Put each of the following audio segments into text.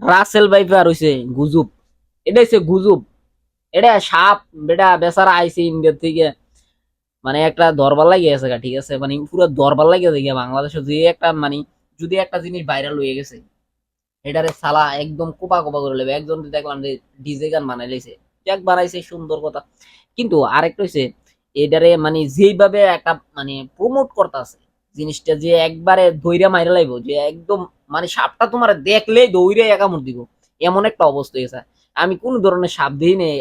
Russell viper হইছে গুজব। এটা হইছে গুজব। এটা সাপ বেটা বেচারা আইছে ইন্ডিয়া থেকে। মানে একটা দরবার লাগিয়ে গেছে ঠিক আছে? মানে পুরো দরবার লাগিয়ে গেছে বাংলাদেশে যে একটা মানে যদি একটা জিনিস ভাইরাল হয়ে গেছে, এটারে সালা একদম কোপা কোপা করে লেবে। একজন দেখলাম যে ডিজে গান বানাই লাইছে যাক, বানাইছে, সুন্দর কথা। কিন্তু আরেকটা হইছে, এটারে মানে যেইভাবে একটা মানে প্রমোট করতেছে জিনিসটা যে একবারে দইরা মাইরা লাইব, যে একদম মানে সাপটা তোমার দেখলেই দৌড়ে একামড় দিব। এমন একটা অবস্থা হয়েছে। আমি কোন ধরনের সাপ দিই নেই।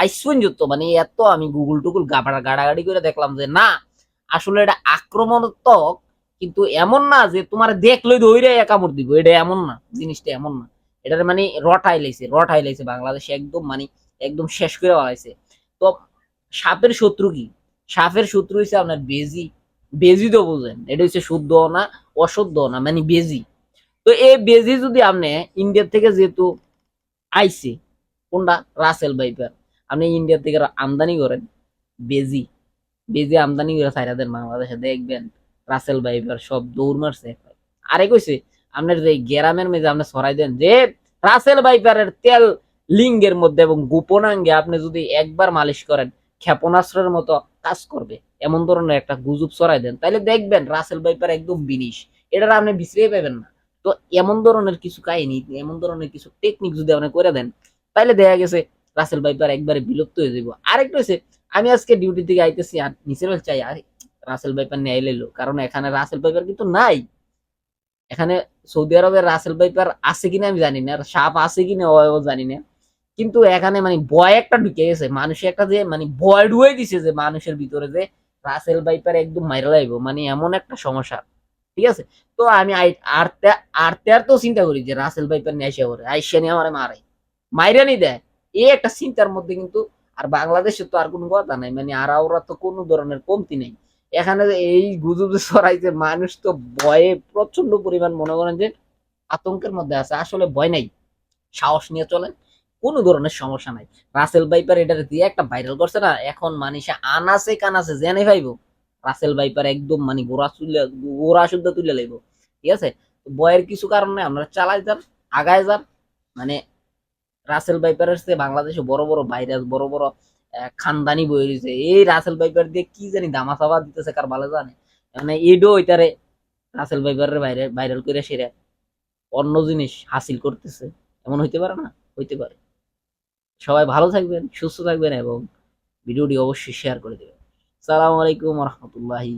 আইসপর্যন্ত মানে এত আমি গুগল টুগুল গাড়া গাড়াগাড়ি করে দেখলাম যে না, আসলে এটা আক্রমণাত্মক, কিন্তু এমন না যে তোমার দেখলেই দৌড়ে একামড় দিব। এটা এমন না, জিনিসটা এমন না। এটার মানে রটাই লাইছে রটাই লাইছে বাংলাদেশে একদম মানে একদম শেষ করে বানাইছে তো সাপের শত্রু কি? সাপের শত্রু হচ্ছে আপনার বেজি। বেজি তো বুঝেন, এটা হচ্ছে শুদ্ধ না অশুদ্ধ না মানে বেজি। তো এই বেজি যদি আপনি ইন্ডিয়া থেকে যেহেতু আইছে, কোনটা? রাসেল ভাইপার আপনি ইন্ডিয়া থেকে আমদানি করেন বেজি। বেজি আমদানি করে সাইরা দেন বাংলাদেশে, দেখবেন রাসেল ভাইপার সব দৌড় মারছে আরে কইছে, আপনার যে গ্রামের মেঝে আপনি সরাই দেন, যে রাসেল ভাইপারের তেল লিঙ্গের মধ্যে এবং গোপনাঙ্গে আপনি যদি একবার মালিশ করেন ক্ষেপণাস্ত্রের মতো কাজ করবে। এমন ধরনের একটা গুজব ছড়াই দেন। তাইলে দেখবেন রাসেল ভাইপার একদম বিনিশ। এটা আপনি বিশ্রিয়ে পাবেন না। তো এমন ধরনের কিছু কাহিনী, এমন ধরনের কিছু টেকনিক যদি আপনি করে দেন, তাইলে দেখা গেছে রাসেল ভাইপার একবারে বিলুপ্ত হয়ে যাব আরেকটা হচ্ছে আমি আজকে ডিউটি থেকে আইতেছি আর নিচের চাই। আর, রাসেল ভাইপার নিয়ে আইলেলো। কারণ এখানে রাসেল ভাইপার কিন্তু নাই। এখানে সৌদি আরবের রাসেল ভাইপার আছে কিনা আমি জানি না। আর সাপ আছে কিনা, ও জানি না। কিন্তু এখানে মানে ভয় একটা ঢুকে গেছে। মানুষে একটা যে মানে ভয় ঢুয়ে দিছে যে মানুষের ভিতরে যে রাসেল ভাইপার একদম মাইরা লাইব মানে এমন একটা সমস্যা। ঠিক আছে? তো আমি আরতে আরতে আর তো চিন্তা করি যে রাসেল ভাইপার নিয়ে আসে করে আইসা নিয়ে আমার মারে। মাইরা নি দেয়। এই একটা চিন্তার মধ্যে কিন্তু আর বাংলাদেশে তো আর কোনো কথা নাই। মানে আর ওরা তো কোনো ধরনের কমতি নেই। এখানে এই গুজব ছড়াইছে, মানুষ তো ভয়ে প্রচণ্ড পরিমাণ মনে করেন যে আতঙ্কের মধ্যে আছে। আসলে ভয় নাই। সাহস নিয়ে চলেন। কোনো ধরনের সমস্যা নাই। রাসেল ভাইপার এটা দিয়ে একটা ভাইরাল করছে না, এখন মানুষে আনাসে কানাসে জেনে পাইবো রাসেল ভাইপার একদম মানে গোড়া তুলে গোড়া শুদ্ধ তুলে লাইব। ঠিক আছে? বয়ের কিছু কারণে আমরা চালাই যান, আগায় যান। মানে রাসেল ভাইপারের চেয়ে বাংলাদেশে বড় বড় ভাইরাস বড় বড় খানদানি বই রয়েছে এই রাসেল বাইপার দিয়ে কি জানি দামা চাপা দিতেছে, কার ভালো জানে? মানে এডো ওইটারে রাসেল ভাইপারের বাইরে ভাইরাল করে সেরা অন্য জিনিস হাসিল করতেছে। এমন হইতে পারে না? হইতে পারে। সবাই ভালো থাকবেন সুস্থ থাকবেন এবং ভিডিওটি অবশ্যই শেয়ার করে দেবেন। সালামু আলাইকুম রহমতুল্লাহি